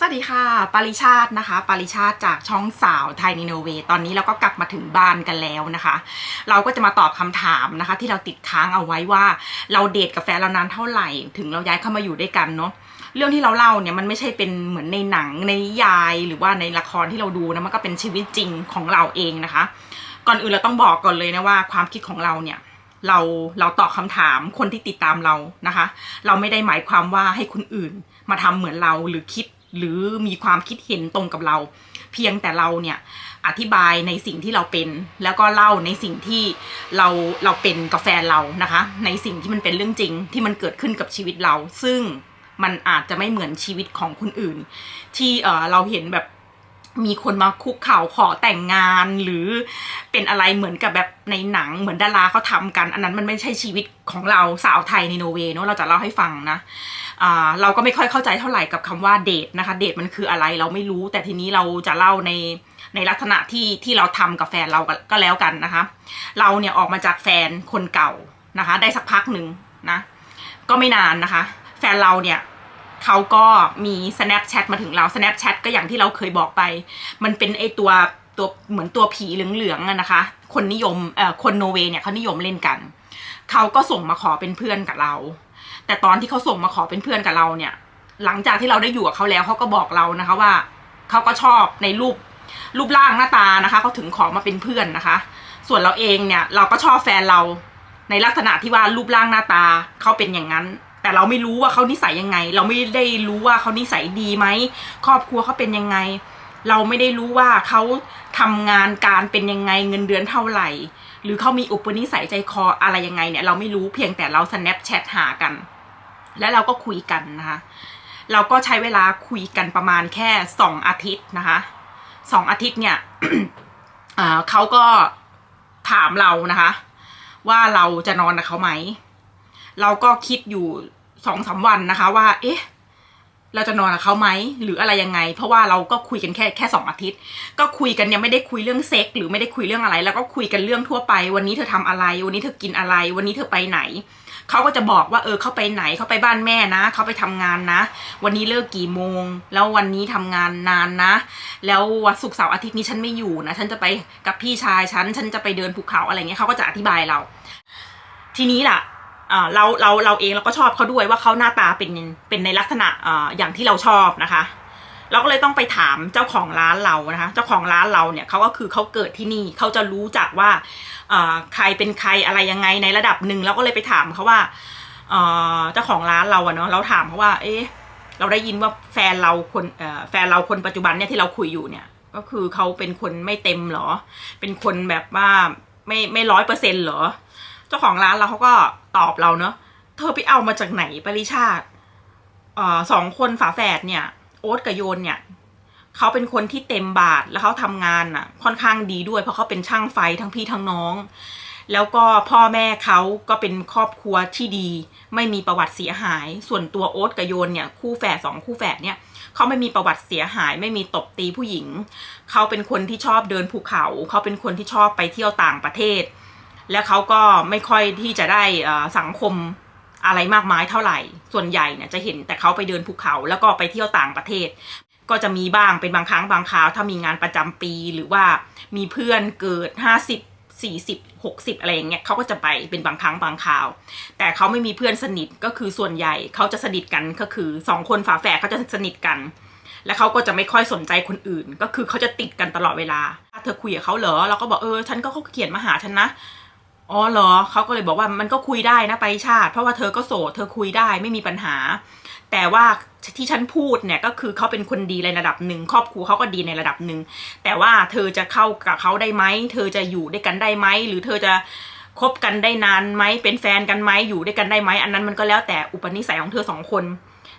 สวัสดีค่ะปาริชาตินะคะปาริชาติจากช่องสาวไทยนิโนเวตอนนี้เราก็กลับมาถึงบ้านกันแล้วนะคะ เราก็จะมาตอบคำถามนะคะ ที่เราติดค้างเอาไว้ว่า เราเดทกับแฟนเรานานเท่าไหร่ ถึงเราย้ายเข้ามาอยู่ด้วยกันเนาะเรื่องที่เราเล่าเนี่ยมันไม่ใช่เป็นเหมือนในหนังในนิยายหรือว่าในละครที่เราดูนะมันก็เป็นชีวิตจริงของเราเองนะคะ ก่อนอื่นเราต้องบอกก่อนเลยนะว่าความคิดของเราเนี่ยเราเราตอบคำถามคนที่ติดตามเรานะคะ เราไม่ได้หมายความว่าให้คนอื่นมาทำเหมือนเราหรือคิด หรือมีความคิดเห็นตรงกับเรา เพียงแต่เราเนี่ยอธิบายในสิ่งที่เราเป็น แล้วก็เล่าในสิ่งที่เราเราเป็นกับแฟนเรานะคะ ในสิ่งที่มันเป็นเรื่องจริงที่มันเกิดขึ้นกับชีวิตเรา ซึ่งมันอาจจะไม่เหมือนชีวิตของคนอื่น ที่เออเราเห็นแบบมีคนมาคุกเข่าขอแต่งงานหรือเป็นอะไรเหมือนกับแบบในหนังเหมือนดาราเขาทำกัน อันนั้นมันไม่ใช่ชีวิตของเราสาวไทยในโนเวย์เนอะเราจะเล่าให้ฟังนะ เราก็ไม่ค่อยเข้าใจเท่าไหร่กับคำว่าเดทนะคะ เดทมันคืออะไรเราไม่รู้ แต่ทีนี้เราจะเล่าในในลักษณะที่ที่เราทำกับแฟนเราก็แล้วกันนะคะ เราเนี่ยออกมาจากแฟนคนเก่านะคะ ได้สักพักหนึ่งนะ ก็ไม่นานนะคะ แฟนเราเนี่ยเขาก็มี Snapchat มาถึงเรา Snapchat ก็อย่างที่เราเคยบอกไป มันเป็นไอตัวตัวเหมือนตัวผีเหลืองๆนะคะ คนนิยมเอ่อคนโนเวย์เนี่ยเขานิยมเล่นกัน เขาก็ส่งมาขอเป็นเพื่อนกับเรา แต่ตอนที่เขาส่งมาขอเป็นเพื่อนกับเราเนี่ย หลังจากที่เราได้อยู่กับเขาแล้วเขาก็บอกเรานะคะว่าเขาก็ชอบในรูปรูปร่างหน้าตานะคะเขาถึงขอมาเป็นเพื่อนนะคะ ส่วนเราเองเนี่ยเราก็ชอบแฟนเราในลักษณะที่ว่ารูปร่างหน้าตาเขาเป็นอย่างนั้น แต่เราไม่รู้ว่าเขานิสัยยังไง เราไม่ได้รู้ว่าเขานิสัยดีไหมครอบครัวเขาเป็นยังไง เราไม่ได้รู้ว่าเขาทำงานการเป็นยังไงเงินเดือนเท่าไหร่ หรือเขามีอุปนิสัยใจคออะไรยังไงเนี่ยเราไม่รู้เพียงแต่เรา snapchat หากัน แล้วเราก็คุยกันนะคะ เราก็ใช้เวลาคุยกันประมาณแค่สองอาทิตย์นะคะสองอาทิตย์เนี่ยเขาก็ถามเรานะคะ ว่าเราจะนอนกับเขาไหม เราก็คิดอยู่สองสามวันนะคะ ว่า เอ๊ะ เราจะนอนกับเขาไหมหรืออะไรยังไง เพราะว่าเราก็คุยกันแค่แค่สองอาทิตย์ ก็คุยกันเนี่ยไม่ได้คุยเรื่องเซ็กหรือไม่ได้คุยเรื่องอะไร แล้วก็คุยกันเรื่องทั่วไป วันนี้เธอทำอะไร วันนี้เธอกินอะไร วันนี้เธอไปไหน เขาก็จะบอกว่าเออเขาไปไหนเขาไปบ้านแม่นะเขาไปทำงานนะ วันนี้เลิกกี่โมง แล้ววันนี้ทำงานนานนะ แล้ววันศุกร์เสาร์อาทิตย์นี้ฉันไม่อยู่นะฉันจะไปกับพี่ชายฉันฉันจะไปเดินภูเขาอะไรเงี้ยเขาก็จะอธิบายเรา ทีนี้ล่ะเราเราเราเองเราก็ชอบเขาด้วยว่าเขาหน้าตาเป็นเป็นในลักษณะออย่างที่เราชอบนะคะ เราก็เลยต้องไปถามเจ้าของร้านเรานะคะ เจ้าของร้านเราเนี่ยเขาก็คือเขาเกิดที่นี่เขาจะรู้จักว่าใครเป็นใครอะไรยังไงในระดับหนึ่งเราก็เลยไปถามเขาว่าเจ้าของร้านเราอะเนาะเราถามเขาว่า เอ๊ะเราได้ยินว่าแฟนเราคนแฟนเราคนปัจจุบันเนี่ยที่เราคุยอยู่เนี่ย ก็คือเขาเป็นคนไม่เต็มเหรอ เป็นคนแบบว่าไม่ไม่ร้อยเปอร์เซ็นต์เหรอ เจ้าของร้านเราเขาก็ตอบเราเนอะเธอไปเอามาจากไหนปริชาติสองคนฝาแฝดเนี่ย โอ๊ตกับโยนเนี่ยเขาเป็นคนที่เต็มบาทแล้วเขาทำงานอะ ค่อนข้างดีด้วย เพราะเขาเป็นช่างไฟทั้งพี่ทั้งน้อง แล้วก็พ่อแม่เขาก็เป็นครอบครัวที่ดี ไม่มีประวัติเสียหาย ส่วนตัวโอ๊ตกับโยนเนี่ย คู่แฝดสองคู่แฝดเนี่ยเขาไม่มีประวัติเสียหาย ไม่มีตบตีผู้หญิงเขาเป็นคนที่ชอบเดินภูเขาเขาเป็นคนที่ชอบไปเที่ยวต่างประเทศ แล้วเขาก็ไม่ค่อยที่จะได้สังคม อะไรมากมายเท่าไหร่ ส่วนใหญ่เนี่ยจะเห็นแต่เขาไปเดินภูเขาแล้วก็ไปเที่ยวต่างประเทศ ก็จะมีบ้างเป็นบางครั้งบางคราว ถ้ามีงานประจำปีหรือว่ามีเพื่อนเกิดห้าสิบสี่สิบหกสิบอะไรอย่างเงี้ยเขาก็จะไปเป็นบางครั้งบางคราว แต่เขาไม่มีเพื่อนสนิทก็คือส่วนใหญ่เขาจะสนิทกันก็คือสองคนฝาแฝดเขาจะสนิทกัน แล้วเขาก็จะไม่ค่อยสนใจคนอื่น ก็คือเขาจะติดกันตลอดเวลาถ้าเธอคุยกับเขาเหรอเราก็บอกเออฉันก็เขาเขียนมาหาฉันนะ อ๋อเหรอเขาก็เลยบอกว่ามันก็คุยได้นะไปชาติ เพราะว่าเธอก็โสดเธอคุยได้ไม่มีปัญหา แต่ว่าที่ฉันพูดเนี่ยก็คือเขาเป็นคนดีในระดับหนึ่งครอบครัวเขาก็ดีในระดับหนึ่งแต่ว่าเธอจะเข้ากับเขาได้ไหมเธอจะอยู่ด้วยกันได้ไหมหรือเธอจะคบกันได้นานไหมเป็นแฟนกันไหมอยู่ด้วยกันได้ไหมอันนั้นมันก็แล้วแต่อุปนิสัยของเธอสองคน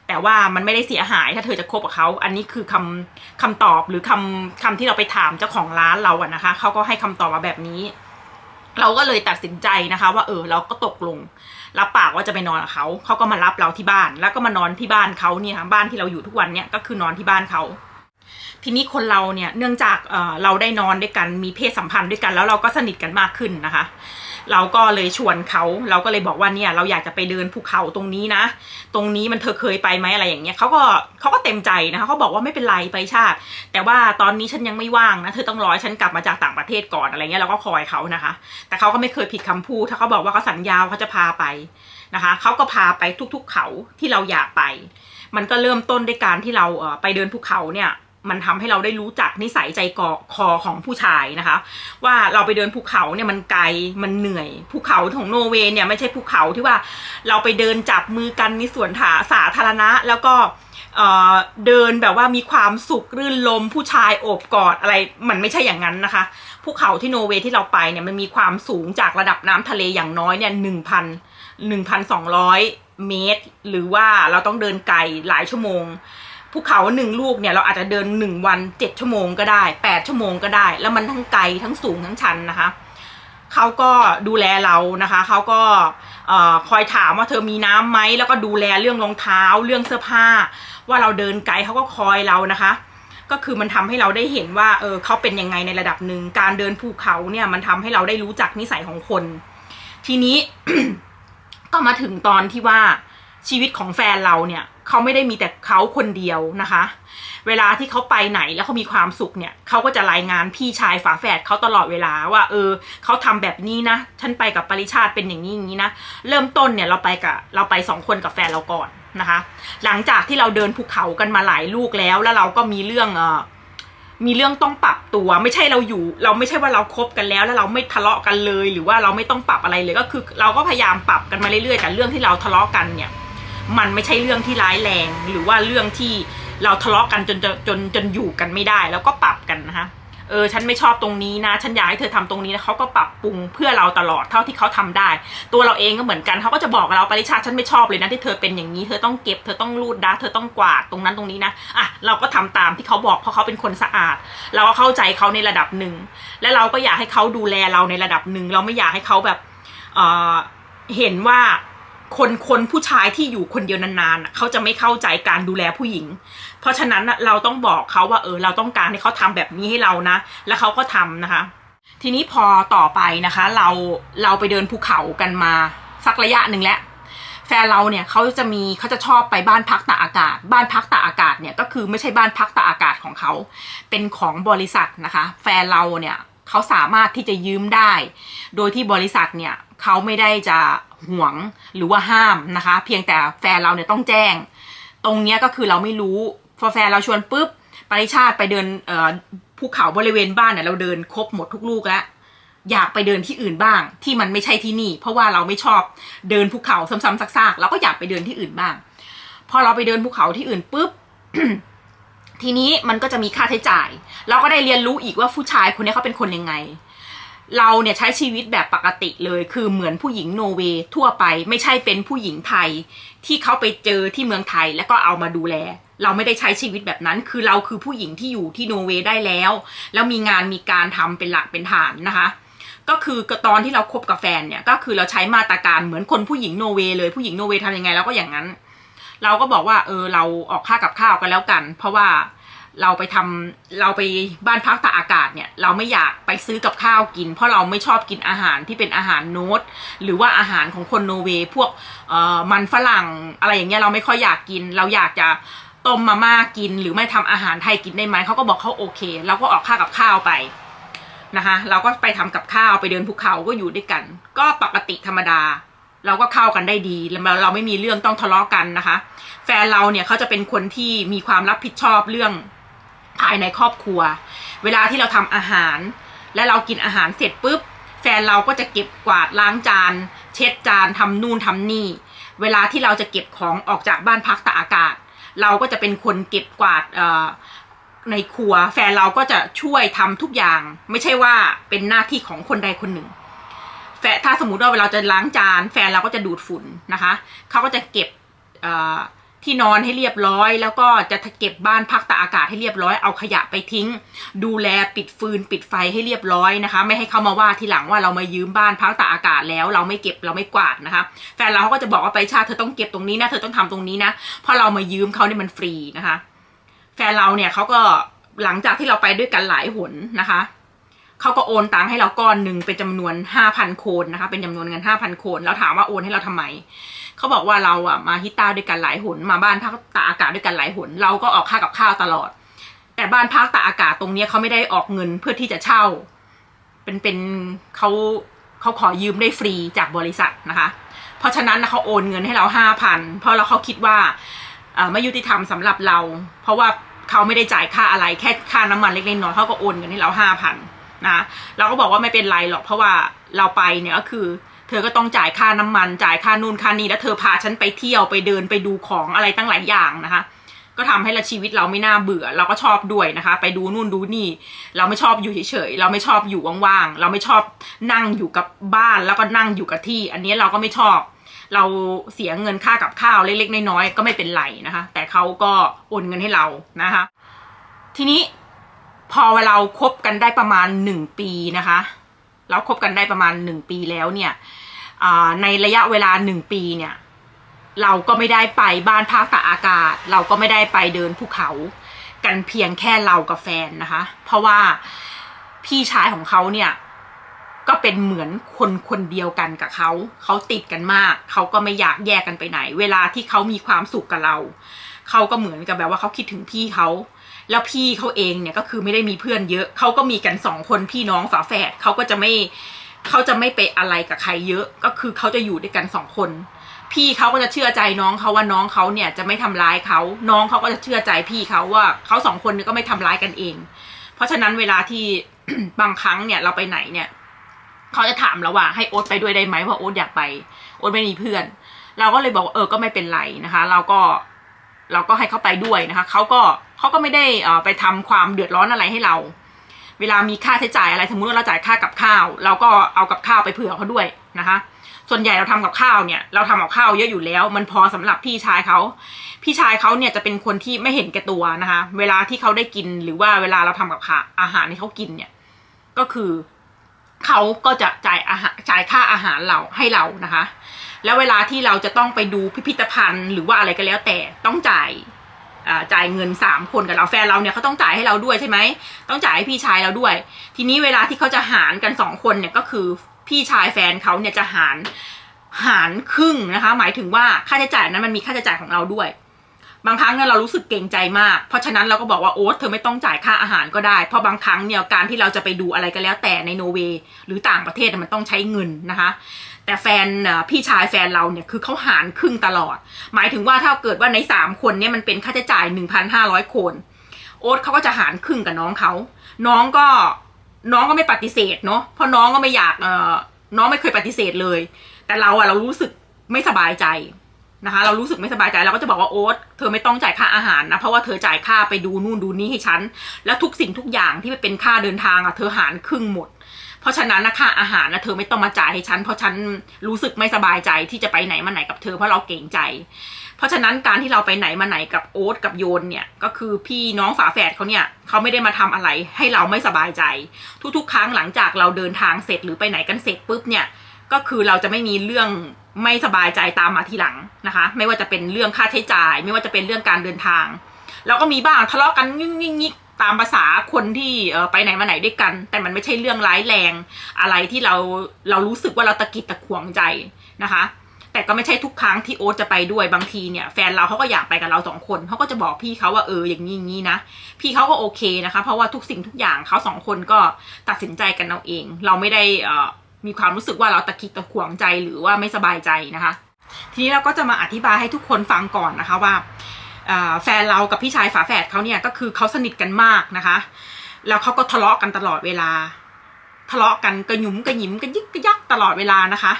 แต่ว่ามันไม่ได้เสียหายถ้าเธอจะคบกับเขาอันนี้คือคำคำตอบหรือคำคำที่เราไปถามเจ้าของร้านเราอะนะคะเขาก็ให้คำตอบมาแบบนี้ เราก็เลยตัดสินใจนะคะ ว่าเออเราก็ตกลง รับปากว่าจะไปนอนกับเขาเขาก็มารับเราที่บ้าน แล้วก็มานอนที่บ้านเขาเนี่ยค่ะบ้านที่เราอยู่ทุกวันเนี่ยก็คือนอนที่บ้านเขาทีนี้คนเราเนี่ยเนื่องจากเออเราได้นอนด้วยกันมีเพศสัมพันธ์ด้วยกัน แล้วเราก็สนิทกันมากขึ้นนะคะ เราก็เลยชวนเขาเราก็เลยบอกว่าเนี่ยเราอยากจะไปเดินภูเขาตรงนี้นะ ตรงนี้มันเธอเคยไปไหมอะไรอย่างเงี้ยเขาก็เขาก็เต็มใจนะคะเขาบอกว่าไม่เป็นไรไปชาติ แต่ว่าตอนนี้ฉันยังไม่ว่างนะเธอต้องรอฉันกลับมาจากต่างประเทศก่อนอะไรเงี้ยเราก็คอยเขานะคะ แต่เขาก็ไม่เคยผิดคำพูดถ้าเขาบอกว่าเขาสัญญาว่าเขาจะพาไปนะคะเขาก็พาไปทุกๆเขาที่เราอยากไป มันก็เริ่มต้นด้วยการที่เราเอ่อไปเดินภูเขาเนี่ย มันทำให้เราได้รู้จักนิสัยใจกอคอของผู้ชายนะคะ ว่าเราไปเดินภูเขาเนี่ยมันไกลมันเหนื่อยภูเขาของโนเวย์เนี่ยไม่ใช่ภูเขาที่ว่าเราไปเดินจับมือกันในสวนถาสาธารณะ แล้วก็เดินแบบว่ามีความสุขรื่นลมผู้ชายโอบกอดอะไรมันไม่ใช่อย่างนั้นนะคะภูเขาที่โนเวย์ที่เราไปเนี่ยมันมีความสูงจากระดับน้ำทะเลอย่างน้อยเนี่ยหนึ่งพันหนึ่งพันสองร้อยเมตร หรือว่าเราต้องเดินไกลหลายชั่วโมง ภูเขาหนึ่งลูกเนี่ยเราอาจจะเดินหนึ่งวันเจ็ดชั่วโมงก็ได้แปดชั่วโมงก็ได้ แล้วมันทั้งไกลทั้งสูงทั้งชันนะคะเขาก็ดูแลเรานะคะเขาก็คอยถามว่าเธอมีน้ำไหมแล้วก็ดูแลเรื่องรองเท้าเรื่องเสื้อผ้า ว่าเราเดินไกลเขาก็คอยเรานะคะ ก็คือมันทำให้เราได้เห็นว่าเออเขาเป็นยังไงในระดับหนึ่งการเดินภูเขาเนี่ยมันทำให้เราได้รู้จักนิสัยของคน ทีนี้ก็มาถึงตอนที่ว่า ชีวิตของแฟนเราเนี่ยเขาไม่ได้มีแต่เขาคนเดียวนะคะ เวลาที่เขาไปไหนแล้วเขามีความสุขเนี่ยเขาก็จะรายงานพี่ชายฝาแฝดเขาตลอดเวลาว่า เออเขาทำแบบนี้นะฉันไปกับปริชาติเป็นอย่างนี้อย่างนี้นะเริ่มต้นเนี่ยเราไปกับเราไปสองคนกับแฟนเราก่อนนะคะ หลังจากที่เราเดินภูเขากันมาหลายลูกแล้ว แล้วเราก็มีเรื่องเออมีเรื่องต้องปรับตัวไม่ใช่เราอยู่ เราไม่ใช่ว่าเราคบกันแล้ว แล้วเราไม่ทะเลาะกันเลย หรือว่าเราไม่ต้องปรับอะไรเลยก็คือ เราก็พยายามปรับกันมาเรื่อยๆแต่เรื่องที่เราทะเลาะกันเนี่ย มันไม่ใช่เรื่องที่ร้ายแรง หรือว่าเรื่องที่เราทะเลาะกันจนจนจนจนอยู่กันไม่ได้ แล้วก็ปรับกันนะคะเออฉันไม่ชอบตรงนี้นะ ฉันอยากให้เธอทำตรงนี้นะเขาก็ปรับปรุงเพื่อเราตลอดเท่าที่เขาทำได้ ตัวเราเองก็เหมือนกันเขาก็จะบอกเราปริชาฉันไม่ชอบเลยนะที่เธอเป็นอย่างนี้เธอต้องเก็บเธอต้องรูดดาเธอต้องกวาดตรงนั้นตรงนี้นะอะเราก็ทำตามที่เขาบอกเพราะเขาเป็นคนสะอาด เราก็เข้าใจเขาในระดับหนึ่งและเราก็อยากให้เขาดูแลเราในระดับหนึ่งเราไม่อยากให้เขาแบบเออเห็นว่า คนคนผู้ชายที่อยู่คนเดียวนานๆเขาจะไม่เข้าใจการดูแลผู้หญิง เพราะฉะนั้นเราต้องบอกเขาว่าเออเราต้องการให้เขาทำแบบนี้ให้เรานะ แล้วเขาก็ทำนะคะ ทีนี้พอต่อไปนะคะ เราเราไปเดินภูเขากันมาสักระยะหนึ่งแล้วแฟนเราเนี่ยเขาจะมีเขาจะชอบไปบ้านพักตากอากาศ บ้านพักตากอากาศเนี่ยก็คือไม่ใช่บ้านพักตากอากาศของเขา เป็นของบริษัทนะคะ แฟนเราเนี่ย เขาสามารถที่จะยืมได้ โดยที่บริษัทเนี่ยเขาไม่ได้จะห่วงหรือว่าห้ามนะคะ เพียงแต่แฟนเราเนี่ยต้องแจ้ง ตรงเนี้ยก็คือเราไม่รู้พอแฟนเราชวนปุ๊บปริชาติไปเดินภูเขาบริเวณบ้านเนี่ยเราเดินครบหมดทุกลูกแล้วอยากไปเดินที่อื่นบ้าง ที่มันไม่ใช่ที่นี่ เพราะว่าเราไม่ชอบเดินภูเขาซ้ำๆซากๆเราก็อยากไปเดินที่อื่นบ้าง พอเราไปเดินภูเขาที่อื่นปุ๊บ ทีนี้มันก็จะมีค่าใช้จ่าย เราก็ได้เรียนรู้อีกว่าผู้ชายคนนี้เขาเป็นคนยังไง เราเนี่ยใช้ชีวิตแบบปกติเลยคือเหมือนผู้หญิงโนเวย์ทั่วไปไม่ใช่เป็นผู้หญิงไทย ที่เขาไปเจอที่เมืองไทยแล้วก็เอามาดูแล เราไม่ได้ใช้ชีวิตแบบนั้น คือเราคือผู้หญิงที่อยู่ที่โนเวย์ได้แล้ว แล้วมีงานมีการทำเป็นหลักเป็นฐานนะคะก็คือตอนที่เราคบกับแฟนเนี่ยก็คือเราใช้มาตรการเหมือนคนผู้หญิงโนเวย์เลยผู้หญิงโนเวย์ทำยังไงเราก็อย่างนั้น เราก็บอกว่าเออเราออกค่ากับข้าวกันแล้วกัน เพราะว่าเราไปทำเราไปบ้านพักตากอากาศเนี่ย เราไม่อยากไปซื้อกับข้าวกิน เพราะเราไม่ชอบกินอาหารที่เป็นอาหารโน้ตหรือว่าอาหารของคนโนเวย์พวกเอ่อมันฝรั่งอะไรอย่างเงี้ยเราไม่ค่อยอยากกิน เราอยากจะต้มมาม่ากิน หรือไม่ทำอาหารไทยกินได้ไหมเขาก็บอกเขาโอเคเราก็ออกค่ากับข้าวไปนะคะเราก็ไปทำกับข้าวไปเดินภูเขาก็อยู่ด้วยกัน ก็ปกติธรรมดา เราก็เข้ากันได้ดีแล้วเราเราไม่มีเรื่องต้องทะเลาะกันนะคะ แฟนเราเนี่ยเขาจะเป็นคนที่มีความรับผิดชอบเรื่องภายในครอบครัว เวลาที่เราทำอาหาร และเรากินอาหารเสร็จปุ๊บ แฟนเราก็จะเก็บกวาดล้างจาน เช็ดจานทำนู่นทำนี่ เวลาที่เราจะเก็บของออกจากบ้านพักตากอากาศ เราก็จะเป็นคนเก็บกวาดในครัว แฟนเราก็จะช่วยทำทุกอย่าง ไม่ใช่ว่าเป็นหน้าที่ของคนใดคนหนึ่ง แฟนถ้าสมมติว่าเวลาจะล้างจาน แฟนเราก็จะดูดฝุ่นนะคะเขาก็จะเก็บที่นอนให้เรียบร้อย แล้วก็จะเก็บบ้านพักตากอากาศให้เรียบร้อยเอาขยะไปทิ้ง ดูแลปิดฟืนปิดไฟให้เรียบร้อยนะคะ ไม่ให้เขามาว่าทีหลังว่าเรามายืมบ้านพักตากอากาศแล้ว เราไม่เก็บเราไม่กวาดนะคะแฟนเราเขาก็จะบอกว่าไปชาติเธอต้องเก็บตรงนี้นะเธอต้องทำตรงนี้นะเพราะเรามายืมเขาเนี่ยมันฟรีนะคะ แฟนเราเนี่ยเขาก็หลังจากที่เราไปด้วยกันหลายหนนะคะ เขาก็โอนตังค์ให้เราก้อนหนึ่งเป็นจำนวนห้าพันโคนนะคะ เป็นจำนวนเงินห้าพันโคนแล้วถามว่าโอนให้เราทำไมเขาบอกว่าเราอะมาฮิต้าด้วยกันหลายหนมาบ้านพักตาอากาศด้วยกันหลายหน เราก็ออกค่ากับข้าวตลอด แต่บ้านพักตาอากาศตรงเนี้ยเขาไม่ได้ออกเงินเพื่อที่จะเช่า เป็นเป็นเขาเขาขอยืมได้ฟรีจากบริษัทนะคะ เพราะฉะนั้นนะเขาโอนเงินให้เราห้าพันเพราะเราเขาคิดว่าไม่ยุติธรรมสำหรับเรา เพราะว่าเขาไม่ได้จ่ายค่าอะไรแค่ค่าน้ำมันเล็กๆน้อยเขาก็โอนเงินให้เราห้าพัน นะเราก็บอกว่าไม่เป็นไรหรอกเพราะว่าเราไปเนี่ยก็คือ เธอก็ต้องจ่ายค่าน้ำมันจ่ายค่านู่นค่านี่แล้วเธอพาฉันไปเที่ยวไปเดินไปดูของอะไรตั้งหลายอย่างนะคะ ก็ทำให้ละชีวิตเราไม่น่าเบื่อ เราก็ชอบด้วยนะคะ ไปดูนู่นดูนี่ เราไม่ชอบอยู่เฉยๆเราไม่ชอบอยู่ว่างๆเราไม่ชอบนั่งอยู่กับบ้านแล้วก็นั่งอยู่กับที่ อันนี้เราก็ไม่ชอบเราเสียเงินค่ากับข้าวเล็กๆน้อยๆก็ไม่เป็นไรนะคะ แต่เขาก็โอนเงินให้เรานะคะ ทีนี้ พอเราคบกันได้ประมาณหนึ่งปีนะคะ เราคบกันได้ประมาณหนึ่งปีแล้วเนี่ยในระยะเวลาหนึ่งปีเนี่ย เราก็ไม่ได้ไปบ้านพักตากอากาศ เราก็ไม่ได้ไปเดินภูเขากันเพียงแค่เรากับแฟนนะคะ เพราะว่าพี่ชายของเขาเนี่ยก็เป็นเหมือนคนคนเดียวกันกับเขา เขาติดกันมาก เขาก็ไม่อยากแยกกันไปไหน เวลาที่เขามีความสุขกับเรา เขาก็เหมือนกับแบบว่าเขาคิดถึงพี่เขา แล้วพี่เขาเองเนี่ยก็คือไม่ได้มีเพื่อนเยอะ เขาก็มีกันสองคนพี่น้องฝาแฝดเขาก็จะไม่เขาจะไม่ไปอะไรกับใครเยอะ ก็คือเขาจะอยู่ด้วยกันสองคน พี่เขาก็จะเชื่อใจน้องเขาว่าน้องเขาเนี่ยจะไม่ทำร้ายเขาน้องเขาก็จะเชื่อใจพี่เขาว่าเขาสองคนนี่ยก็ไม่ทำร้ายกันเอง เพราะฉะนั้นเวลาที่บางครั้งเนี่ยเราไปไหนเนี่ยเขาจะถามเราว่าให้โอ๊ตไปด้วยได้ไหมเพราะโอ๊ตอยากไปโอ๊ตไม่มีเพื่อน เราก็เลยบอกเออก็ไม่เป็นไรนะคะ เราก็ เราก็ให้เขาไปด้วยนะคะเขาก็เขาก็ไม่ได้อ่อไปทำความเดือดร้อนอะไรให้เรา เวลามีค่าใช้จ่ายอะไรสมมติว่าเราจ่ายค่ากับข้าว เราก็เอากับข้าวไปเผื่อเขาด้วยนะคะ ส่วนใหญ่เราทำกับข้าวเนี่ยเราทำกับข้าวเยอะอยู่แล้ว มันพอสำหรับพี่ชายเขาพี่ชายเขาเนี่ยจะเป็นคนที่ไม่เห็นแก่ตัวนะคะ เวลาที่เขาได้กินหรือว่าเวลาเราทำกับข้าอาหารที่เขากินเนี่ยก็คือเขาก็จะจ่ายอาหารจ่ายค่าอาหารเราให้เรานะคะ แล้วเวลาที่เราจะต้องไปดูพิพิธภัณฑ์หรือว่าอะไรก็แล้วแต่ต้องจ่ายอ่าจ่ายเงินสามคนกับเราแฟนเราเนี่ยเขาต้องจ่ายให้เราด้วยใช่ไหมต้องจ่ายให้พี่ชายเราด้วย ทีนี้เวลาที่เขาจะหารกันสองคนเนี่ยก็คือพี่ชายแฟนเขาเนี่ยจะหารหารครึ่งนะคะ หมายถึงว่าค่าใช้จ่ายนั้นมันมีค่าใช้จ่ายของเราด้วย บางครั้งเนี่ยเรารู้สึกเกรงใจมาก เพราะฉะนั้นเราก็บอกว่าโอ๊ตเธอไม่ต้องจ่ายค่าอาหารก็ได้ เพราะบางครั้งเนี่ยการที่เราจะไปดูอะไรก็แล้วแต่ในโนเวย์หรือต่างประเทศมันต้องใช้เงินนะคะ แต่แฟนพี่ชายแฟนเราเนี่ยคือเขาหารครึ่งตลอด หมายถึงว่าถ้าเกิดว่าในสามคนเนี่ยมันเป็นค่าใช้จ่ายหนึ่งพันห้าร้อยคน โอ๊ตเขาก็จะหารครึ่งกับน้องเขาน้องก็น้องก็ไม่ปฏิเสธเนาะเพราะน้องก็ไม่อยากเออน้องไม่เคยปฏิเสธเลย แต่เราอะเรารู้สึกไม่สบายใจ นะคะ เรารู้สึกไม่สบายใจเราก็จะบอกว่าโอ๊ตเธอไม่ต้องจ่ายค่าอาหารนะเพราะว่าเธอจ่ายค่าไปดูนู่นดูนี่ให้ฉันแล้วทุกสิ่งทุกอย่างที่เป็นค่าเดินทางอะเธอหารครึ่งหมด เพราะฉะนั้นนะค่าอาหารนะเธอไม่ต้องมาจ่ายให้ฉันเพราะฉันรู้สึกไม่สบายใจที่จะไปไหนมาไหนกับเธอเพราะเราเกรงใจ เพราะฉะนั้นการที่เราไปไหนมาไหนกับโอ๊ตกับโยนเนี่ยก็คือพี่น้องฝาแฝดเขาเนี่ยเขาไม่ได้มาทำอะไรให้เราไม่สบายใจ ทุกๆ ครั้งหลังจากเราเดินทางเสร็จหรือไปไหนกันเสร็จปุ๊บเนี่ย ก็คือเราจะไม่มีเรื่องไม่สบายใจตามมาทีหลังนะคะ ไม่ว่าจะเป็นเรื่องค่าใช้จ่าย ไม่ว่าจะเป็นเรื่องการเดินทางเราก็มีบ้างทะเลาะกันยิ่งยิ่งยิกตามภาษาคนที่ไปไหนมาไหนด้วยกัน แต่มันไม่ใช่เรื่องร้ายแรง อะไรที่เราเรารู้สึกว่าเราตะกิดตะขวงใจนะคะ แต่ก็ไม่ใช่ทุกครั้งที่โอ๊ตจะไปด้วยบางทีเนี่ยแฟนเราเขาก็อยากไปกับเราสองคนเขาก็จะบอกพี่เขาว่าเอออย่างนี้อย่างนี้นะพี่เขาก็โอเคนะคะ เพราะว่าทุกสิ่งทุกอย่างเขาสองคนก็ตัดสินใจกันเอาเอง เราไม่ได้อ่อ มีความรู้สึกว่าเราตะกิดตะขวงใจหรือว่าไม่สบายใจนะคะ ทีนี้เราก็จะมาอธิบายให้ทุกคนฟังก่อนนะคะว่าอ่าแฟนเรากับพี่ชายฝาแฝดเขาเนี่ยก็คือเขาสนิทกันมากนะคะ แล้วเขาก็ทะเลาะกันตลอดเวลา ทะเลาะกันกระหยุมกระหยิมกระยิกกระยักตลอดเวลานะคะ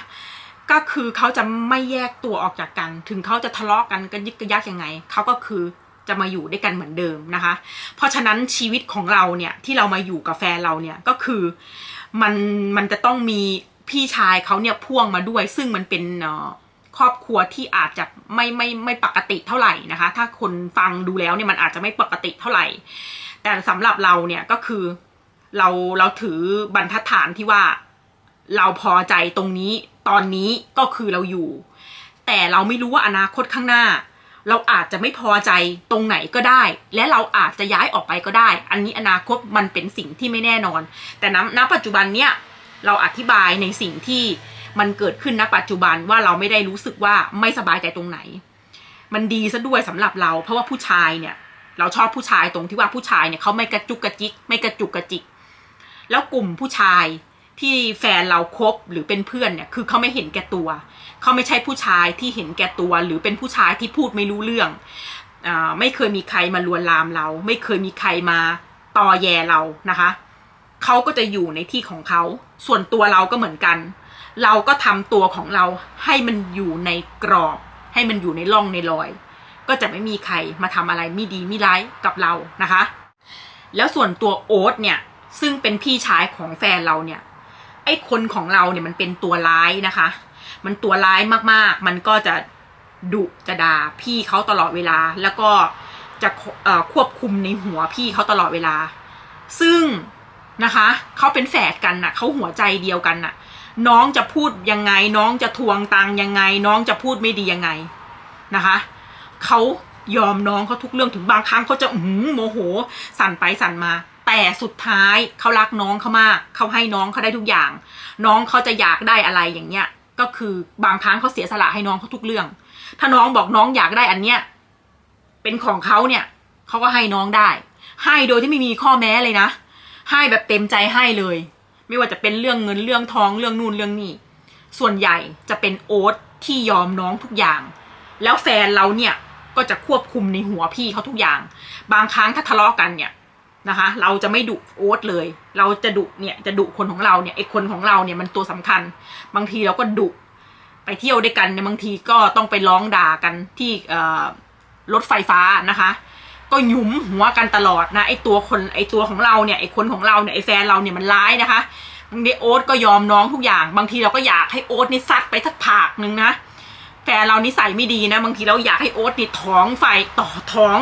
ก็คือเขาจะไม่แยกตัวออกจากกัน ถึงเขาจะทะเลาะกันกระยิกกระยักยังไงเขาก็คือจะมาอยู่ด้วยกันเหมือนเดิมนะคะ เพราะฉะนั้นชีวิตของเราเนี่ยที่เรามาอยู่กับแฟนเราเนี่ยก็คือ มันมันจะต้องมีพี่ชายเขาเนี่ยพ่วงมาด้วย ซึ่งมันเป็นครอบครัวที่อาจจะไม่ไม่ไม่ปกติเท่าไหร่นะคะ ถ้าคนฟังดูแล้วเนี่ยมันอาจจะไม่ปกติเท่าไหร่ แต่สำหรับเราเนี่ยก็คือเราเราถือบรรทัดฐานที่ว่าเราพอใจตรงนี้ตอนนี้ก็คือเราอยู่ แต่เราไม่รู้ว่าอนาคตข้างหน้า เราอาจจะไม่พอใจตรงไหนก็ได้ และเราอาจจะย้ายออกไปก็ได้ อันนี้อนาคตมันเป็นสิ่งที่ไม่แน่นอน แต่ณปัจจุบันเนี้ยเราอธิบายในสิ่งที่มันเกิดขึ้นณปัจจุบันว่าเราไม่ได้รู้สึกว่าไม่สบายใจตรงไหน มันดีซะด้วยสำหรับเรา เพราะว่าผู้ชายเนี่ย เราชอบผู้ชายตรงที่ว่าผู้ชายเนี่ยเขาไม่กระจุกกระจิก ไม่กระจุกกระจิก แล้วกลุ่มผู้ชาย ที่แฟนเราคบหรือเป็นเพื่อนเนี่ยคือเขาไม่เห็นแก่ตัว เขาไม่ใช่ผู้ชายที่เห็นแก่ตัว หรือเป็นผู้ชายที่พูดไม่รู้เรื่องอไม่เคยมีใครมาลวนลามเรา ไม่เคยมีใครมาตอแยเรานะคะ เขาก็จะอยู่ในที่ของเขา ส่วนตัวเราก็เหมือนกัน เราก็ทำตัวของเราให้มันอยู่ในกรอบ ให้มันอยู่ในร่องในรอย ก็จะไม่มีใครมาทำอะไรไม่ดีไม่ร้ายกับเรานะคะ แล้วส่วนตัวโอ๊ตเนี่ยซึ่งเป็นพี่ชายของแฟนเราเนี่ย อ้คนของเราเนี่ยมันเป็นตัวร้ายนะคะ มันตัวร้ายมากๆ มันก็จะดุจะด่าพี่เขาตลอดเวลา แล้วก็จะควบคุมในหัวพี่เขาตลอดเวลา ซึ่งนะคะเขาเป็นแฝดกันน่ะเขาหัวใจเดียวกันน่ะ น้องจะพูดยังไง น้องจะทวงตังยังไง น้องจะพูดไม่ดียังไงนะคะเขายอมน้องเขาทุกเรื่องถึงบางครั้งเขาจะอื้อหือโมโห สั่นไปสั่นมา แต่สุดท้ายเขารักน้องเขามากเขาให้น้องเขาได้ทุกอย่าง น้องเขาจะอยากได้อะไรอย่างเงี้ย ก็คือบางครั้งเขาเสียสละให้น้องเขาทุกเรื่อง ถ้าน้องบอกน้องอยากได้อันเนี้ยเป็นของเขาเนี่ยเขาก็ให้น้องได้ ให้โดยที่ไม่มีข้อแม้เลยนะ ให้แบบเต็มใจให้เลย ไม่ว่าจะเป็นเรื่องเงินเรื่องทองเรื่องนู่นเรื่องนี่ส่วนใหญ่จะเป็นโอ๊ตที่ยอมน้องทุกอย่าง แล้วแฟนเราเนี่ยก็จะควบคุมในหัวพี่เขาทุกอย่าง บางครั้งถ้าทะเลาะกันเนี่ย นะคะ เราจะไม่ดุโอ๊ตเลย เราจะดุเนี่ยจะดุคนของเราเนี่ยไอคนของเราเนี่ยมันตัวสำคัญ บางทีเราก็ดุไปเที่ยวด้วยกันเนี่ยบางทีก็ต้องไปร้องด่ากันที่รถไฟฟ้านะคะ ก็หยุมหัวกันตลอดนะไอตัวคนไอตัวของเราเนี่ยไอคนของเราเนี่ยไอแฟนเราเนี่ยมันร้ายนะคะบางทีโอ๊ตก็ยอมน้องทุกอย่าง บางทีเราก็อยากให้โอ๊ตนี่ซัดไปสักผากหนึ่งนะแฟนเรานิสัยไม่ดีนะ บางทีเราอยากให้โอ๊ตนี่ท้องไฟต่อท้อง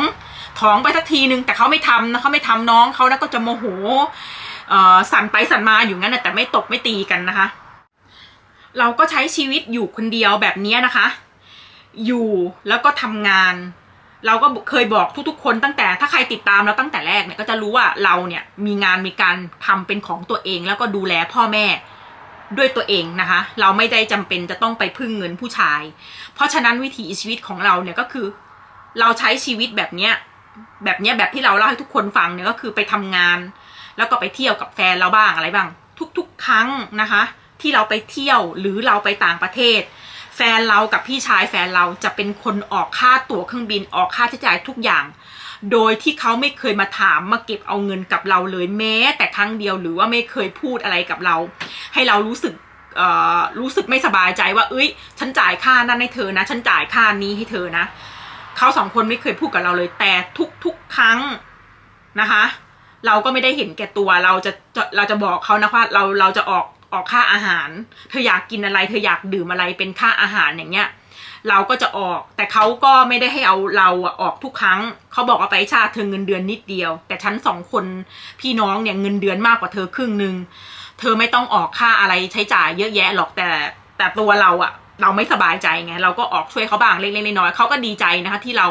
ท้องไปสักทีนึงแต่เขาไม่ทำนะเขาไม่ทำน้องเขานะก็จะโมโหสั่นไปสั่นมาอยู่งั้นนะแต่ไม่ตกไม่ตีกันนะคะ เราก็ใช้ชีวิตอยู่คนเดียวแบบนี้นะคะ อยู่แล้วก็ทำงาน เราก็เคยบอกทุกๆ คนตั้งแต่ถ้าใครติดตามเราตั้งแต่แรกเนี่ยก็จะรู้ว่าเราเนี่ยมีงานมีการทำเป็นของตัวเอง แล้วก็ดูแลพ่อแม่ด้วยตัวเองนะคะ เราไม่ได้จำเป็นจะต้องไปพึ่งเงินผู้ชาย เพราะฉะนั้นวิถีชีวิตของเราเนี่ยก็คือ เราใช้ชีวิตแบบเนี้ย แบบเนี้ยแบบที่เราเล่าให้ทุกคนฟังเนี่ยก็คือไปทำงาน แล้วก็ไปเที่ยวกับแฟนเราบ้างอะไรบ้าง ทุกๆ ครั้งนะคะ ที่เราไปเที่ยวหรือเราไปต่างประเทศ แฟนเรากับพี่ชายแฟนเราจะเป็นคนออกค่าตั๋วเครื่องบินออกค่าใช้จ่ายทุกอย่าง โดยที่เขาไม่เคยมาถามมาเก็บเอาเงินกับเราเลยแม้ แต่ครั้งเดียวหรือว่าไม่เคยพูดอะไรกับเรา ให้เรารู้สึกรู้สึกไม่สบายใจว่า เอ้ย ฉันจ่ายค่านั้นให้เธอนะ ฉันจ่ายค่านี้ให้เธอนะ เขาสองคนไม่เคยพูดกับเราเลย แต่ทุกๆครั้งนะคะ เราก็ไม่ได้เห็นแก่ตัวเราจะจะเราจะบอกเขานะว่าเราเราจะออกออกค่าอาหาร เธออยากกินอะไร เธออยากดื่มอะไรเป็นค่าอาหารอย่างเงี้ย เราก็จะออก แต่เขาก็ไม่ได้ให้เอาเราอะออกทุกครั้ง เขาบอกว่าไปชาติเธอเงินเดือนนิดเดียว แต่ฉันสองคนพี่น้องเนี่ยเงินเดือนมากกว่าเธอครึ่งหนึ่ง เธอไม่ต้องออกค่าอะไรใช้จ่ายเยอะแยะหรอกแต่แต่ตัวเราอะ เราไม่สบายใจไงเราก็ออกช่วยเขาบ้างเล็กๆน้อยๆเขาก็ดีใจนะคะที่เรา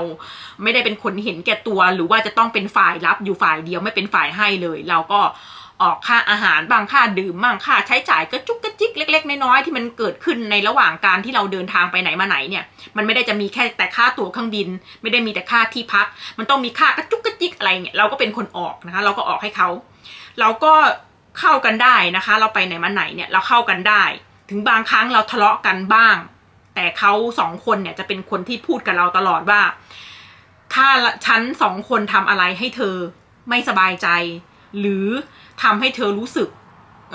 ไม่ได้เป็นคนเห็นแก่ตัวหรือว่าจะต้องเป็นฝ่ายรับอยู่ฝ่ายเดียวไม่เป็นฝ่ายให้เลย เราก็ออกค่าอาหารบางค่าดื่มบ้างค่าใช้จ่ายก็จุกกระจิกเล็ก ๆ น้อยๆที่มันเกิดขึ้นในระหว่างการที่เราเดินทางไปไหนมาไหนเนี่ย มันไม่ได้จะมีแค่แต่ค่าตั๋วเครื่องบิน ไม่ได้มีแต่ค่าที่พัก มันต้องมีค่ากระจุกกระจิกอะไรเนี่ยเราก็เป็นคนออกนะคะ เราก็ออกให้เขาเราก็เข้ากันได้นะคะ เราไปไหนมาไหนเนี่ยเราเข้ากันได้ ถึงบางครั้งเราทะเลาะกันบ้าง แต่เขาสองคนเนี่ยจะเป็นคนที่พูดกับเราตลอดว่า ถ้าฉันสองคนทำอะไรให้เธอไม่สบายใจ หรือทำให้เธอรู้สึกเ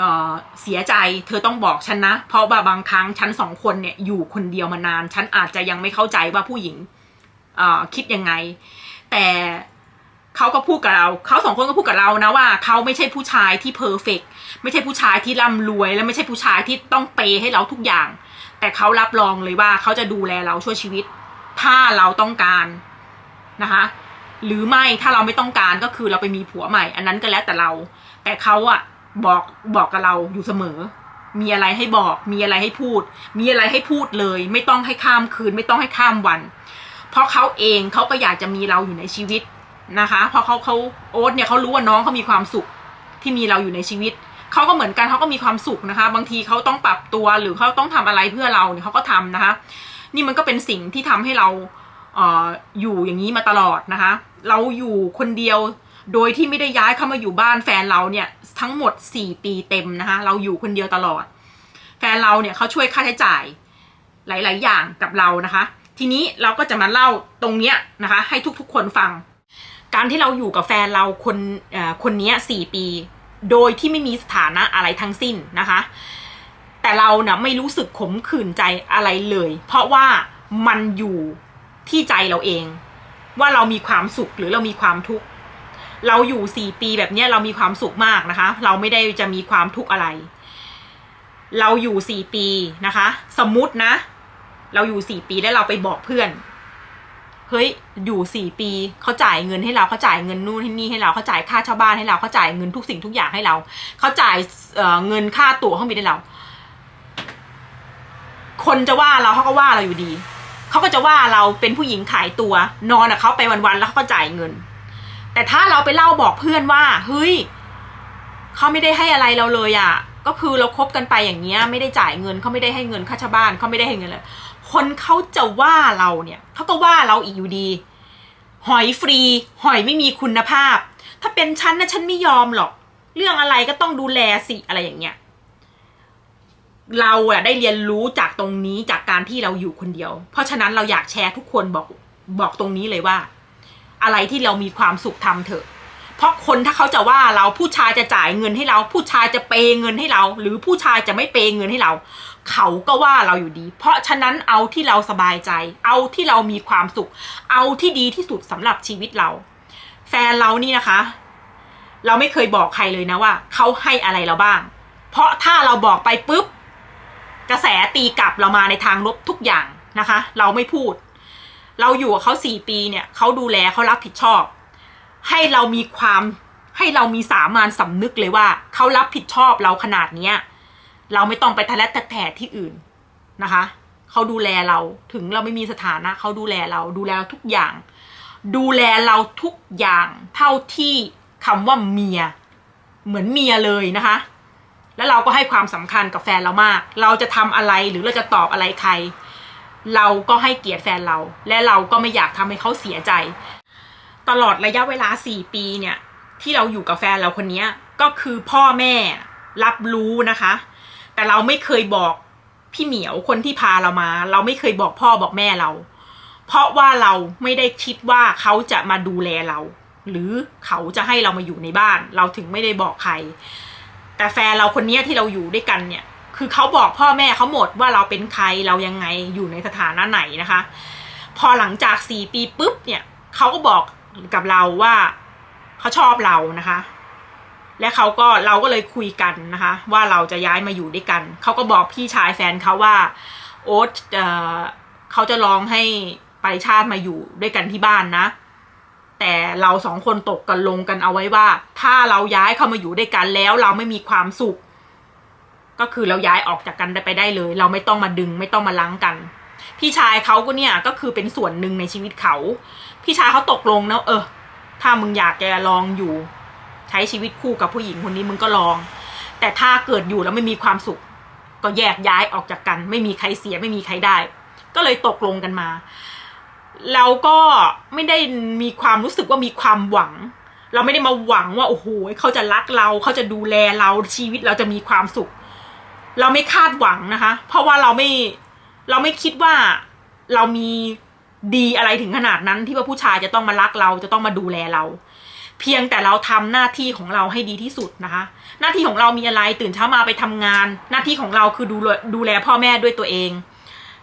เสียใจ เธอต้องบอกฉันนะ เพราะว่าบางครั้งฉันสองคนเนี่ยอยู่คนเดียวมานาน ฉันอาจจะยังไม่เข้าใจว่าผู้หญิงคิดยังไง แต่ เขาก็พูดกับเรา เขาสองคนก็พูดกับเรานะว่าเขาไม่ใช่ผู้ชายที่เพอร์เฟกไม่ใช่ผู้ชายที่ร่ำรวย และไม่ใช่ผู้ชายที่ต้องเปย์ให้เราทุกอย่าง แต่เขารับรองเลยว่าเขาจะดูแลเราช่วยชีวิต ถ้าเราต้องการนะคะ หรือไม่ถ้าเราไม่ต้องการก็คือเราไปมีผัวใหม่ อันนั้นก็แล้วแต่เรา แต่เขาอะบอกบอกกับเราอยู่เสมอ มีอะไรให้บอก มีอะไรให้พูด มีอะไรให้พูดเลย ไม่ต้องให้ข้ามคืน ไม่ต้องให้ข้ามวัน เพราะเขาเองเขาก็อยากจะมีเราอยู่ในชีวิต นะคะ เพราะเขาเขาโอ๊ตเนี่ยเขารู้ว่าน้องเขามีความสุขที่มีเราอยู่ในชีวิตเขาก็เหมือนกันเขาก็มีความสุขนะคะ บางทีเขาต้องปรับตัวหรือเขาต้องทำอะไรเพื่อเราเนี่ยเขาก็ทำนะคะ นี่มันก็เป็นสิ่งที่ทำให้เราเอออยู่อย่างนี้มาตลอดนะคะ เราอยู่คนเดียวโดยที่ไม่ได้ย้ายเข้ามาอยู่บ้านแฟนเราเนี่ยทั้งหมด 4 ปีเต็มนะคะเราอยู่คนเดียวตลอด แฟนเราเนี่ยเขาช่วยค่าใช้จ่ายหลาย ๆ อย่างกับเรานะคะ ทีนี้เราก็จะมาเล่าตรงเนี้ยนะคะ ให้ทุกๆคนฟัง การที่เราอยู่กับแฟนเราคนเอ่อคนนี้สี่ปี โดยที่ไม่มีสถานะอะไรทั้งสิ้นนะคะ แต่เราเนะ่ะไม่รู้สึกขมขื่นใจอะไรเลย เพราะว่ามันอยู่ที่ใจเราเอง ว่าเรามีความสุขหรือเรามีความทุกข์เราอยู่สี่ปีแบบนี้เรามีความสุขมากนะคะ เราไม่ได้จะมีความทุกข์อะไร เราอยู่สี่ปีนะคะ สมมุตินะ เราอยู่สี่ปีแล้วเราไปบอกเพื่อน เฮ้ยอยู่สี่ปีเขาจ่ายเงินให้เราเขาจ่ายเงินนู่นให้นี่ให้เราเขาจ่ายค่าเช่าบ้านให้เราเขาจ่ายเงินทุกสิ่งทุกอย่างให้เราเขาจ่ายเเงินค่าตั๋วเครื่องบินให้เรา คนจะว่าเราเขาก็ว่าเราอยู่ดีเขาก็จะว่าเราเป็นผู้หญิงขายตัว นอนกับเขาไปวันๆแล้วเขาก็จ่ายเงิน แต่ถ้าเราไปเล่าบอกเพื่อนว่าเฮ้ยเขาไม่ได้ให้อะไรเราเลยอะ่ะก็คือเราคบกันไปอย่างเงี้ยไม่ได้จ่ายเงินเขาไม่ได้ให้เงินค่าเช่าบ้านเขาไม่ได้ให้เงินเลย คนเขาจะว่าเราเนี่ยเขาก็ว่าเราอีกอยู่ดี หอยฟรี หอยไม่มีคุณภาพ ถ้าเป็นฉันนะฉันไม่ยอมหรอก เรื่องอะไรก็ต้องดูแลสิอะไรอย่างเงี้ยเราอะได้เรียนรู้จากตรงนี้จากการที่เราอยู่คนเดียว เพราะฉะนั้นเราอยากแชร์ทุกคนบอกบอกตรงนี้เลยว่า อะไรที่เรามีความสุขทำเถอะ เพราะคนถ้าเขาจะว่าเราผู้ชายจะจ่ายเงินให้เรา ผู้ชายจะเปย์เงินให้เรา หรือผู้ชายจะไม่เปย์เงินให้เรา เขาก็ว่าเราอยู่ดี เพราะฉะนั้นเอาที่เราสบายใจ เอาที่เรามีความสุข เอาที่ดีที่สุดสำหรับชีวิตเรา แฟนเรานี่นะคะ เราไม่เคยบอกใครเลยนะว่าเขาให้อะไรเราบ้าง เพราะถ้าเราบอกไปปุ๊บกระแสตีกลับเรามาในทางลบทุกอย่างนะคะ เราไม่พูด เราอยู่กับเขาสี่ปีเนี่ยเขาดูแลเขารับผิดชอบ ให้เรามีความให้เรามีสามานสำนึกเลยว่าเขารับผิดชอบเราขนาดเนี้ย เราไม่ต้องไปทะเลาะแถะที่อื่นนะคะเขาดูแลเราถึงเราไม่มีสถานะเขาดูแลเราดูแลเราทุกอย่าง ดูแลเราทุกอย่าง เท่าที่คำว่าเมีย เหมือนเมียเลยนะคะ แล้วเราก็ให้ความสำคัญกับแฟนเรามาก เราจะทำอะไรหรือเราจะตอบอะไรใคร เราก็ให้เกียรติแฟนเรา และเราก็ไม่อยากทำให้เขาเสียใจ ตลอดระยะเวลาสี่ปีเนี่ยที่เราอยู่กับแฟนเราคนนี้ก็คือพ่อแม่รับรู้นะคะ แต่เราไม่เคยบอกพี่เหมียวคนที่พาเรามา เราไม่เคยบอกพ่อบอกแม่เรา เพราะว่าเราไม่ได้คิดว่าเขาจะมาดูแลเรา หรือเขาจะให้เรามาอยู่ในบ้าน เราถึงไม่ได้บอกใคร แต่แฟนเราคนนี้ที่เราอยู่ด้วยกันเนี่ย คือเขาบอกพ่อแม่เขาหมดว่าเราเป็นใครเรายังไงอยู่ในสถานะไหนนะคะ พอหลังจากสี่ปีปุ๊บเนี่ยเขาก็บอกกับเราว่าเขาชอบเรานะคะ และเขาก็เราก็เลยคุยกันนะคะ ว่าเราจะย้ายมาอยู่ด้วยกัน เขาก็บอกพี่ชายแฟนเขาว่า โอ๊ตเขาจะลองให้ปริชาติมาอยู่ด้วยกันที่บ้านนะ แต่เราสองคนตกกันลงกันเอาไว้ว่า ถ้าเราย้ายเข้ามาอยู่ด้วยกันแล้วเราไม่มีความสุข ก็คือเราย้ายออกจากกันไปได้เลย เราไม่ต้องมาดึงไม่ต้องมาล้างกัน พี่ชายเขาก็เนี่ยก็คือเป็นส่วนหนึ่งในชีวิตเขา พี่ชายเขาตกลงนะเออ ถ้ามึงอยากจะลองอยู่ ช้ชีวิตคู่กับผู้หญิงคนนี้มึงก็ลอง แต่ถ้าเกิดอยู่แล้วไม่มีความสุข ก็แยกย้ายออกจากกัน ไม่มีใครเสียไม่มีใครได้ ก็เลยตกลงกันมาเราก็ไม่ได้มีความรู้สึกว่ามีความหวัง เราไม่ได้มาหวังว่าโอ้โหเขาจะรักเราเขาจะดูแลเราชีวิตเราจะมีความสุข เราไม่คาดหวังนะคะ เพราะว่าเราไม่เราไม่คิดว่าเรามีดีอะไรถึงขนาดนั้นที่ว่าผู้ชายจะต้องมารักเราจะต้องมาดูแลเรา เพียงแต่เราทำหน้าที่ของเราให้ดีที่สุดนะคะ หน้าที่ของเรามีอะไรตื่นเช้ามาไปทำงาน หน้าที่ของเราคือดูดูแลพ่อแม่ด้วยตัวเอง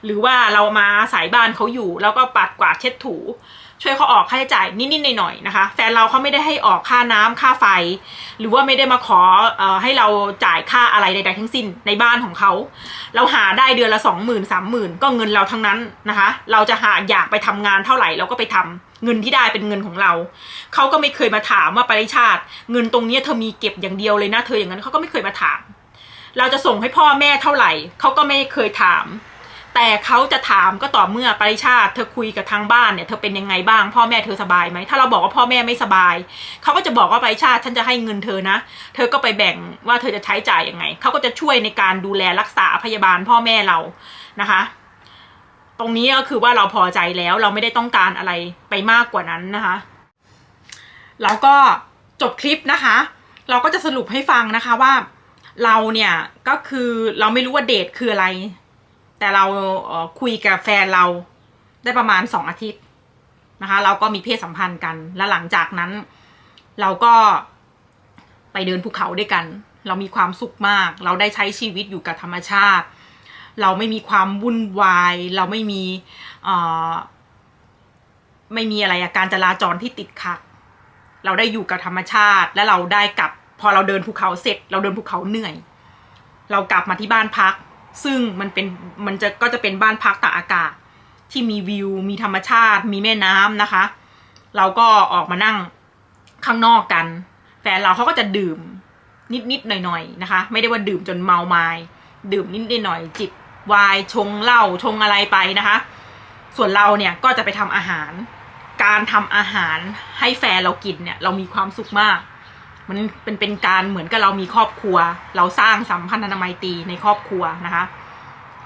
หรือว่าเรามาสายบ้านเขาอยู่ แล้วก็ปัดกวาดเช็ดถู ช่วยเขาออกค่าใช้จ่ายนิดๆหน่อยๆนะคะแฟนเราเขาไม่ได้ให้ออกค่าน้ำค่าไฟ หรือว่าไม่ได้มาขออให้เราจ่ายค่าอะไรใดๆทั้งสิ้นในบ้านของเขา เราหาได้เดือนละสองหมื่นสามหมื่นก็เงินเราทั้งนั้นนะคะ เราจะหาอยากไปทำงานเท่าไหร่เราก็ไปทำเงินที่ได้เป็นเงินของเรา เขาก็ไม่เคยมาถามว่าปริชาติ เงินตรงนี้เธอมีเก็บอย่างเดียวเลยนะ เธออย่างนั้นเขาก็ไม่เคยมาถาม เราจะส่งให้พ่อแม่เท่าไหร่เขาก็ไม่เคยถาม แต่เขาจะถามก็ต่อเมื่อปริชาติเธอคุยกับทางบ้านเนี่ยเธอเป็นยังไงบ้าง พ่อแม่เธอสบายไหมถ้าเราบอกว่าพ่อแม่ไม่สบายเขาก็จะบอกว่าปริชาติฉันจะให้เงินเธอนะ เธอก็ไปแบ่งว่าเธอจะใช้จ่ายยังไงเขาก็จะช่วยในการดูแลรักษาพยาบาลพ่อแม่เรานะคะ ตรงนี้ก็คือว่าเราพอใจแล้วเราไม่ได้ต้องการอะไรไปมากกว่านั้นนะคะแล้วก็จบคลิปนะคะ เราก็จะสรุปให้ฟังนะคะว่าเราเนี่ยก็คือเราไม่รู้ว่าเดทคืออะไร แต่เราเออคุยกับแฟนเราได้ประมาณสองอาทิตย์นะคะ เราก็มีเพศสัมพันธ์กัน แล้วหลังจากนั้น เราก็ไปเดินภูเขาด้วยกัน เรามีความสุขมาก เราได้ใช้ชีวิตอยู่กับธรรมชาติ เราไม่มีความวุ่นวาย เราไม่มีเอ่อไม่มีอะไรอะการจราจรที่ติดขัด เราได้อยู่กับธรรมชาติ และเราได้กลับ พอเราเดินภูเขาเสร็จ เราเดินภูเขาเหนื่อย เรากลับมาที่บ้านพัก ซึ่งมันเป็นมันจะก็จะเป็นบ้านพักตากอากาศ ที่มีวิว มีธรรมชาติ มีแม่น้ำนะคะ เราก็ออกมานั่งข้างนอกกัน แฟนเราเขาก็จะดื่มนิดๆหน่อยๆนะคะ ไม่ได้ว่าดื่มจนเมาไมา้ดื่มนิดๆหน่อยจิบวายชงเหล้าชงอะไรไปนะคะ ส่วนเราเนี่ยก็จะไปทำอาหาร การทำอาหารให้แฟนเรากินเนี่ย เรามีความสุขมาก มันเป็นเป็นการเหมือนกับเรามีครอบครัว เราสร้างสัมพันธนามัยตรีในครอบครัวนะคะ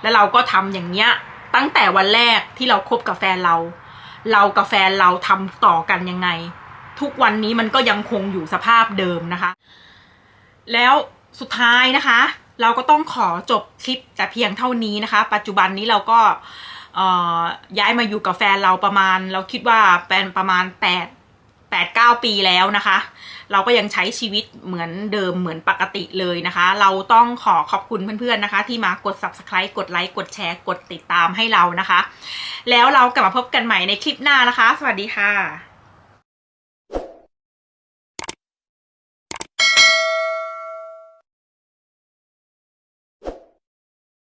แล้วเราก็ทำอย่างเงี้ยตั้งแต่วันแรกที่เราคบกับแฟนเรา เรากับแฟนเราทำต่อกันยังไง ทุกวันนี้มันก็ยังคงอยู่สภาพเดิมนะคะ แล้วสุดท้ายนะคะ เราก็ต้องขอจบคลิปแต่เพียงเท่านี้นะคะ ปัจจุบันนี้เราก็ย้ายมาอยู่กับแฟนเราประมาณ เราคิดว่าเป็นประมาณแปดแปดเก้าปีแล้วนะคะ เราก็ยังใช้ชีวิตเหมือนเดิมเหมือนปกติเลยนะคะ เราต้องขอขอบคุณเพื่อนๆนะคะ ที่มากด subscribe กดไลค์กดแชร์กดติดตามให้เรานะคะ แล้วเรากลับมาพบกันใหม่ในคลิปหน้านะคะ สวัสดีค่ะ